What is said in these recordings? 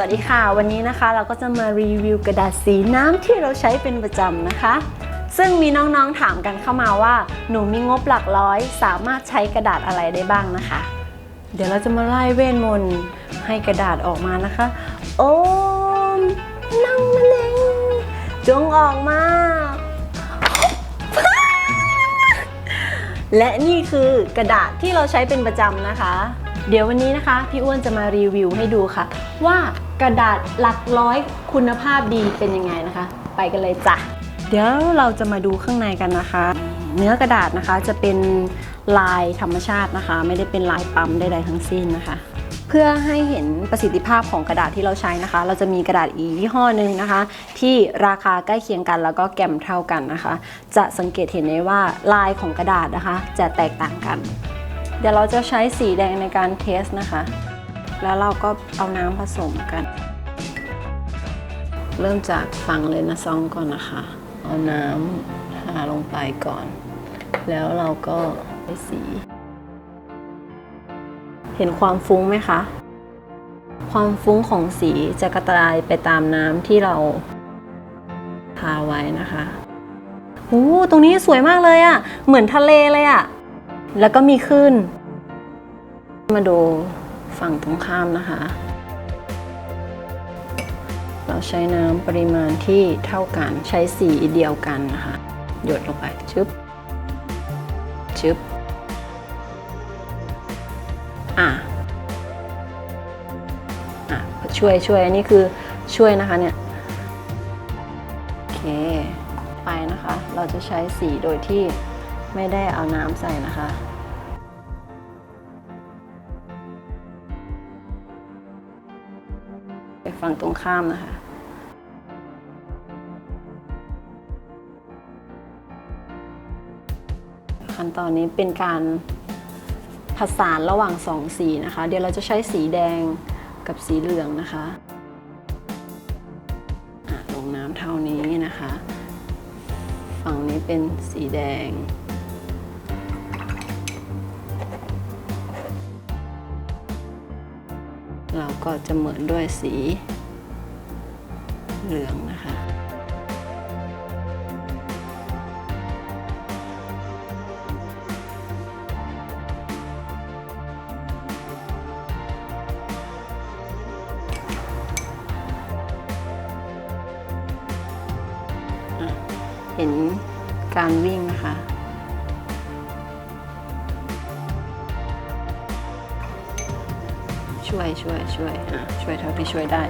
วัสดีค่ะ วันนี้นะคะเราก็จะมารีวิวกระดาษสีน้ำที่เราใช้เป็นประจำนะคะ ซึ่งมีน้องๆถามกันเข้ามาว่า หนูมีงบหลักร้อย สามารถใช้กระดาษอะไรได้บ้างนะคะ เดี๋ยวเราจะมาไล่เวทมนต์ให้กระดาษออกมานะคะ โอ้มนั่งมาเลยจงออกมา และนี่คือกระดาษที่เราใช้เป็นประจำนะคะเดี๋ยววันนี้นะคะ พี่อ้วนจะมารีวิวให้ดูค่ะ ว่า กระดาษหลักร้อยคุณภาพดีเป็นยังไงนะคะ ไปกันเลยจ้ะ เดี๋ยวเราจะมาดูข้างในกันนะคะ เนื้อกระดาษนะคะจะเป็นลายธรรมชาตินะคะ ไม่ได้เป็นลายปั๊มใดๆทั้งสิ้นนะคะ เพื่อให้เห็นประสิทธิภาพของกระดาษที่เราใช้นะคะ เราจะมีกระดาษอีกยี่ห้อหนึ่งนะคะ ที่ราคาใกล้เคียงกันแล้วก็แกมเท่ากันนะคะ จะสังเกตเห็นได้ว่าลายของกระดาษนะคะ จะแตกต่างกัน เดี๋ยวเราจะใช้สีแดงในการเทสนะคะ แล้วเราก็เอาน้ำผสมกัน เริ่มจากฝั่งเลนซองก่อนนะคะ เอาน้ำทาลงไปก่อน แล้วเราก็ใช้สี เห็นความฟุ้งไหมคะ ความฟุ้งของสีจะกระจายไปตามน้ำที่เราทาไว้นะคะโอ้ตรงนี้สวยมากเลยอะ่ะ เหมือนทะเลเลยอะ่ะ แล้วก็มีขึ้น มาดู ฝั่งตรงข้ามนะคะ เราใช้น้ำปริมาณที่เท่ากันใช้สีเดียวกันนะคะ หยดลงไปชึบชึบอะอะช่วยช่วยนนี้คือช่วยนะคะเนี่ยโอเคไปนะคะ เราจะใช้สีโดยที่ไม่ได้เอาน้ำใส่นะคะ ฝั่งตรงข้ามนะคะขั้นตอนนี้เป็นการผสานระหว่างสองสีนะคะ เดี๋ยวเราจะใช้สีแดงกับสีเหลืองนะคะะลงน้ำเท่านี้นะคะ ฝั่งนี้เป็นสีแดง ก็จะเหมือนด้วยสีเหลืองนะคะเห็นการวิ่งนะคะ ช่วยช่วยช่วยอะช่วยเท่าที่ช่วยได้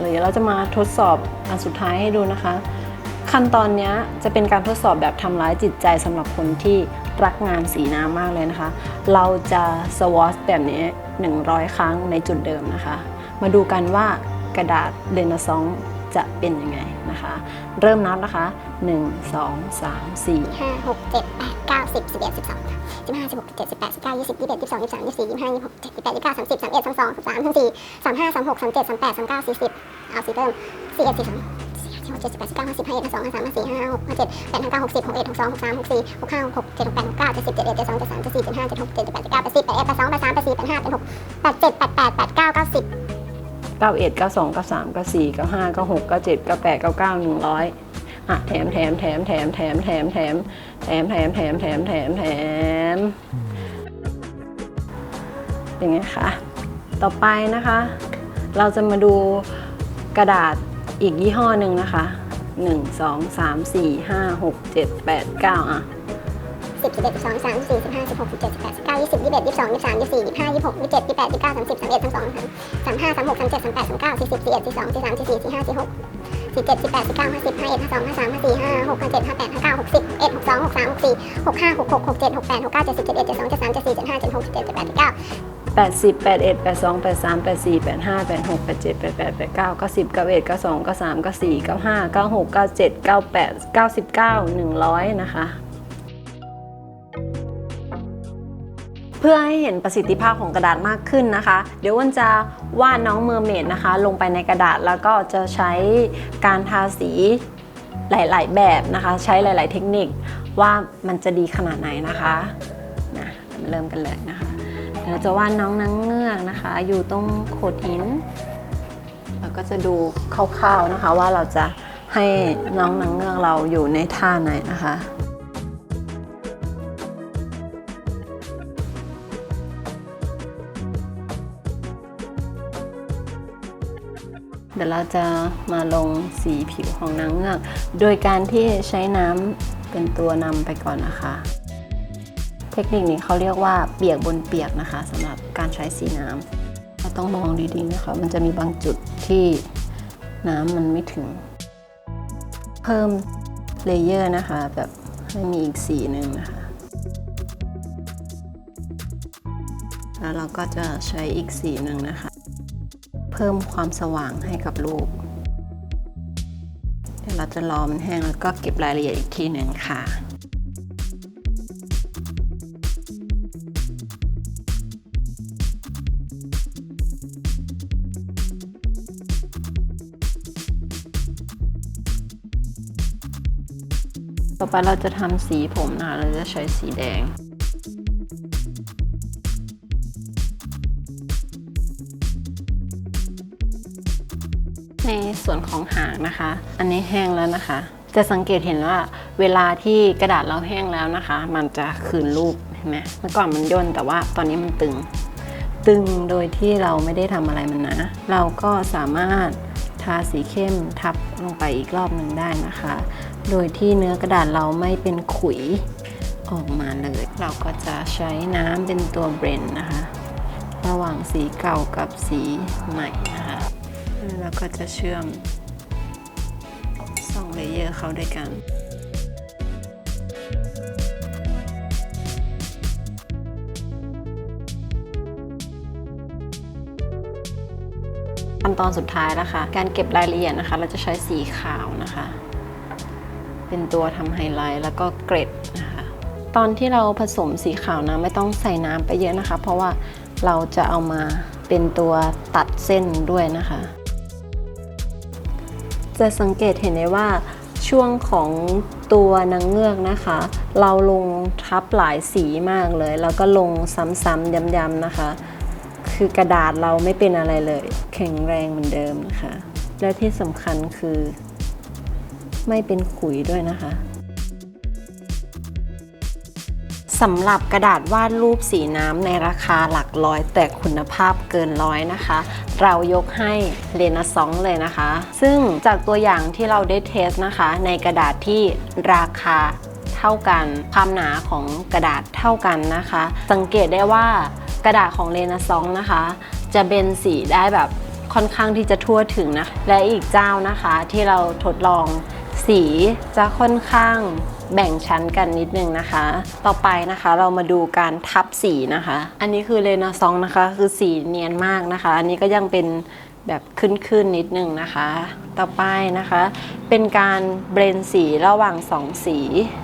เลยเราจะมาทดสอบอันสุดท้ายให้ดูนะคะ ขั้นตอนนี้จะเป็นการทดสอบแบบทำร้ายจิตใจสำหรับคนที่รักงานสีน้ำมากเลยนะคะ เราจะสวอชแบบนี้ 100 ครั้งในจุดเดิมนะคะ มาดูกันว่ากระดาษเดนซองจะเป็นยังไงนะคะ เริ่มนับนะคะ 1 2 3 4ห้าหกเจ็ดแปดเก้า สิบห้าสิบหกสิบเจ็ดสิบแปดสิบเก้ายี่สิบยี่สิบเอ็ดยี่สิบสองยี่สิบสามยี่สิบสี่ยี่สิบห้ายี่สิบหกยี่สิบแปดยี่สิบเก้าสามสิบสามเอ็ดสามสองสามสามสามสี่สามห้าสามหกสามเจ็ดสามแปดสามเก้าสี่สิบเอาสี่เพิ่มสี่เอ็ดสี่สองสี่ห้าสี่หกเจ็ดสิบแปดสิบเก้าห้าสิบห้าเอ็ดห้าสองห้าสามห้าสี่ห้าหกห้าเจ็ดแปดห้าเก้าหกสิบหกเอ็ดหกสองหกสามหกสี่หกห้าหกเจ็ดหกแปดหกเก้าเจ็ดสิบเจ็ดเอ็ดเจ็ดสองเจ็ดสามเจ็ดสี่เจ็ดห้าเจ็ดหกเจ็ดแปดเจ็ดเก้าแปดสิบแปดเอ็ดแปดสองแปดสามแปดสี่แปดห้าแปดหกแปดเจ็ดแปดแปดแปดเก้าเก้าสิบ91 92 93 94 95 96 97 98 99 100อ่ะแถมแถมแถมแถมแถมแถมแถมแถมแถมแถมแถมแถมแถมเป็นไงคะ ต่อไปนะคะ เราจะมาดูกระดาษอีกยี่ห้อหนึ่งนะคะ 1 2 3 4 5 6 7 8 9 อะสิบสิบเอ็ดสิบสองสิบสามสิบสี่สิบห้าสิบหกสิบเจ็ดสิบแปดสิบเก้ายี่สิบยี่สิบเอ็ดยี่สิบสองยี่สิบสามยี่สิบสี่ยี่สิบห้ายี่สิบหกยี่สิบเจ็ดยี่สิบแปดยี่สิบเก้าสามสิบสามเอ็ดสามสองสามสามห้าสามหกสามเจ็ดสามแปดสามเก้าสี่สิบสี่เอ็ดสี่สองสี่สามสี่สี่สี่ห้าสี่หก สี่เจ็ดสิบแปดสิบเก้าห้าสิบห้าเอ็ดห้าสองห้าสามห้าสี่ห้าหกห้าเจ็ดห้าแปดห้าเก้าหกสิบเอ็ดหกสองหกสามหกสี่หกห้าหกหกหกเจ็ดหกแปดหกเก้าเจ็ดสิบเจ็ดเอ็ดเจ็ดสองเจ็ดสามเจ็ดสี่เจ็ดห้าเจ็ดหกเจ็ดเจ็ดเจ็ดแปดเจ็ดเก้าแปดสิบแปดเอ็ดแปดสองแปดสามแปดสี่แปดห้าแปดหกแปดเจ็ดแปดแปดแปดเก้าก้าสิบก้าเอ็ดก้าสองก้าสามก้าสี่ก้าห้าก้าหกก้าเจ็ดก้าแปดก้าสิบเก้าหนึ่งร้อยนะคะ พื่อให้เห็นประสิทธิภาพของกระดาษมากขึ้นนะคะ เดี๋ยววันจะวาดน้องเมอร์เมดนะคะ ลงไปในกระดาษแล้วก็จะใช้การทาสีหลาย ๆ แบบนะคะ ใช้หลาย ๆ เทคนิคว่ามันจะดีขนาดไหนนะคะนะเริ่มกันเลยนะคะเราจะวาดน้องนางเงือกนะคะ อยู่ตรงโขดหินก็จะดูคร่าว ๆ นะคะว่าเราจะให้น้องนางเงือกเราอยู่ในท่าไหนนะคะ เดี๋ยวเราจะมาลงสีผิวของนางเงือก โดยการที่ใช้น้ำเป็นตัวนำไปก่อนนะคะ เทคนิคนี้เขาเรียกว่าเปียกบนเปียกนะคะสำหรับการใช้สีน้ำเราต้องมองดีๆนะคะ มันจะมีบางจุดที่น้ำมันไม่ถึง เพิ่มเลเยอร์นะคะ แบบให้มีอีกสีหนึ่งนะคะ แล้วเราก็จะใช้อีกสีหนึ่งนะคะ เพิ่มความสว่างให้กับรูป เดี๋ยวเราจะรอมันแห้งแล้วก็เก็บรายละเอียดอีกทีหนึ่งค่ะต่อไปเราจะทำสีผมนะคะเราจะใช้สีแดง ในส่วนของหางนะคะ อันนี้แห้งแล้วนะคะ จะสังเกตเห็นว่าเวลาที่กระดาษเราแห้งแล้วนะคะ มันจะคืนรูปเห็นไหมเมื่อก่อนมันย่นแต่ว่าตอนนี้มันตึง ตึงโดยที่เราไม่ได้ทำอะไรมันนะ เราก็สามารถทาสีเข้มทับลงไปอีกรอบหนึ่งได้นะคะ โดยที่เนื้อกระดาษเราไม่เป็นขุยออกมาเลย เราก็จะใช้น้ำเป็นตัวเบรนนะคะ ระหว่างสีเก่ากับสีใหม่ แล้วก็จะเชื่อมสองเลเยอร์เข้าด้วยกัน ขั้นตอนสุดท้ายนะคะ การเก็บรายละเอียดนะคะ เราจะใช้สีขาวนะคะ เป็นตัวทำไฮไลท์แล้วก็เกรดนะคะ ตอนที่เราผสมสีขาวนะไม่ต้องใส่น้ำไปเยอะนะคะ เพราะว่าเราจะเอามาเป็นตัวตัดเส้นด้วยนะคะ จะสังเกตเห็นได้ว่าช่วงของตัวนางเงือกนะคะ เราลงทับหลายสีมากเลย แล้วก็ลงซ้ำๆย้ำๆนะคะ คือกระดาษเราไม่เป็นอะไรเลย แข็งแรงเหมือนเดิมนะคะ และที่สำคัญคือ ไม่เป็นขุยด้วยนะคะ สำหรับกระดาษวาดรูปสีน้ำในราคาหลักร้อย แต่คุณภาพเกินร้อยนะคะ เรายกให้เลนาซองเลยนะคะ ซึ่งจากตัวอย่างที่เราได้เทสนะคะ ในกระดาษที่ราคาเท่ากัน ความหนาของกระดาษเท่ากันนะคะ สังเกตได้ว่ากระดาษของเลนาซองนะคะ จะเบนสีได้แบบค่อนข้างที่จะทั่วถึงนะ และอีกเจ้านะคะที่เราทดลองสีจะค่อนข้าง แบ่งชั้นกันนิดนึงนะคะ ต่อไปนะคะเรามาดูการทับสีนะคะ อันนี้คือเลนาซองนะคะ คือสีเนียนมากนะคะ อันนี้ก็ยังเป็นแบบขึ้นๆนิดนึงนะคะ ต่อไปนะคะ เป็นการเบรนสีระหว่างสองสี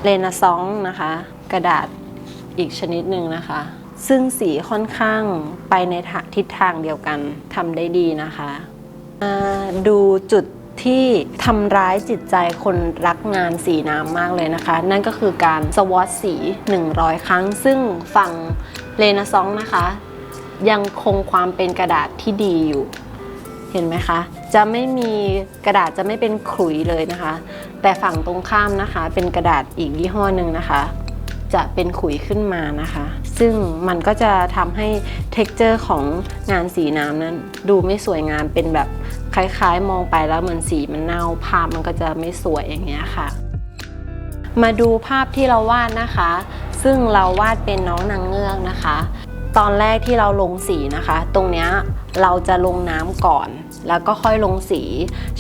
เลนาซองนะคะ กระดาษอีกชนิดหนึ่งนะคะ ซึ่งสีค่อนข้างไปในทิศทางเดียวกันทำได้ดีนะคะมาดูจุด ที่ทำร้ายจิตใจคนรักงานสีน้ำมากเลยนะคะ นั่นก็คือการสวอตสี 100 ครั้ง ซึ่งฝั่งเลนาซองนะคะ ยังคงความเป็นกระดาษที่ดีอยู่ เห็นไหมคะ จะไม่มีกระดาษจะไม่เป็นขลุยเลยนะคะ แต่ฝั่งตรงข้ามนะคะ เป็นกระดาษอีกยี่ห้อหนึ่งนะคะจะเป็นขุยขึ้นมานะคะ ซึ่งมันก็จะทำให้ t e x t อร์ของงานสีน้ำนั้น ดูไม่สวยงามเป็นแบบ คล้ายๆ มองไปแล้วเหมือนสีมันเน่าภาพมันก็จะไม่สวยอย่างเงี้ยค่ะ มาดูภาพที่เราวาดนะคะ ซึ่งเราวาดเป็นน้องนางเงือกนะคะ ตอนแรกที่เราลงสีนะคะ ตรงเนี้ยเราจะลงน้ำก่อน แล้วก็ค่อยลงสี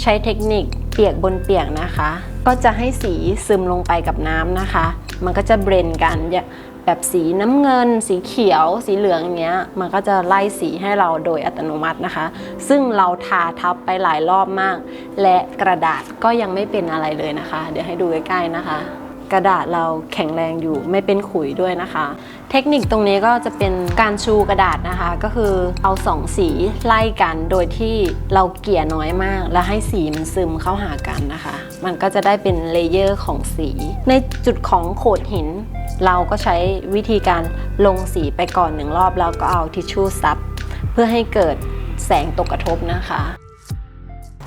ใช้เทคนิค เปียกบนเปียกนะคะ ก็จะให้สีซึมลงไปกับน้ำนะคะ มันก็จะเบรนกันแบบสีน้ำเงิน สีเขียว สีเหลืองอย่างเงี้ย มันก็จะไล่สีให้เราโดยอัตโนมัตินะคะ ซึ่งเราทาทับไปหลายรอบมาก และกระดาษก็ยังไม่เป็นอะไรเลยนะคะ เดี๋ยวให้ดูใกล้ๆนะคะ กระดาษเราแข็งแรงอยู่ไม่เป็นขุยด้วยนะคะ เทคนิคตรงนี้ก็จะเป็นการชูกระดาษนะคะ ก็คือเอาสองสีไล่กันโดยที่เราเกลี่ยน้อยมาก แล้วให้สีมันซึมเข้าหากันนะคะ มันก็จะได้เป็นเลเยอร์ของสี ในจุดของโขดหิน เราก็ใช้วิธีการลงสีไปก่อนหนึ่งรอบแล้วก็เอาทิชชู่ซับเพื่อให้เกิดแสงตกกระทบนะคะ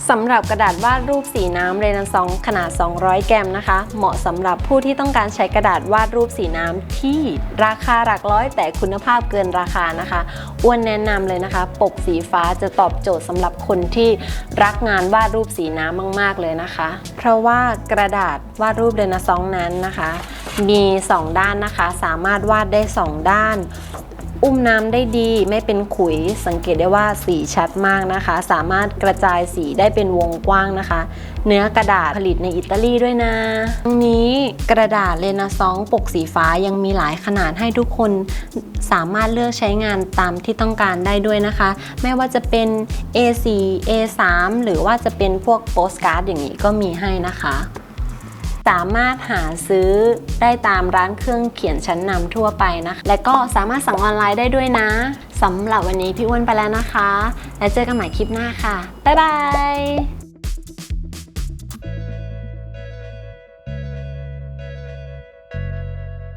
สำหรับกระดาษวาดรูปสีน้ำเรนซองขนาด 200 แกรมนะคะ เหมาะสำหรับผู้ที่ต้องการใช้กระดาษวาดรูปสีน้ำที่ราคาหลักร้อย แต่คุณภาพเกินราคานะคะอ้วนแนะนำเลยนะคะ ปกสีฟ้าจะตอบโจทย์สำหรับคนที่รักงานวาดรูปสีน้ำมาก ๆ เลยนะคะ เพราะว่ากระดาษวาดรูปเรนซองนั้นนะคะ มี 2 ด้านนะคะ สามารถวาดได้ 2 ด้าน อุ้มน้ำได้ดีไม่เป็นขุย สังเกตได้ว่าสีชัดมากนะคะ สามารถกระจายสีได้เป็นวงกว้างนะคะ เนื้อกระดาษผลิตในอิตาลีด้วยนะทั้งนี้กระดาษเลนาซองปกสีฟ้ายังมีหลายขนาดให้ทุกคนสามารถเลือกใช้งานตามที่ต้องการได้ด้วยนะคะ ไม่ว่าจะเป็น A4 A3 หรือว่าจะเป็นพวกโปสการ์ดอย่างนี้ก็มีให้นะคะ สามารถหาซื้อได้ตามร้านเครื่องเขียนชั้นนำทั่วไปนะคะและก็สามารถสั่งออนไลน์ได้ด้วยนะสำหรับวันนี้พี่อ้วนไปแล้วนะคะ แล้วเจอกันใหม่คลิปหน้าค่ะ บ๊ายบาย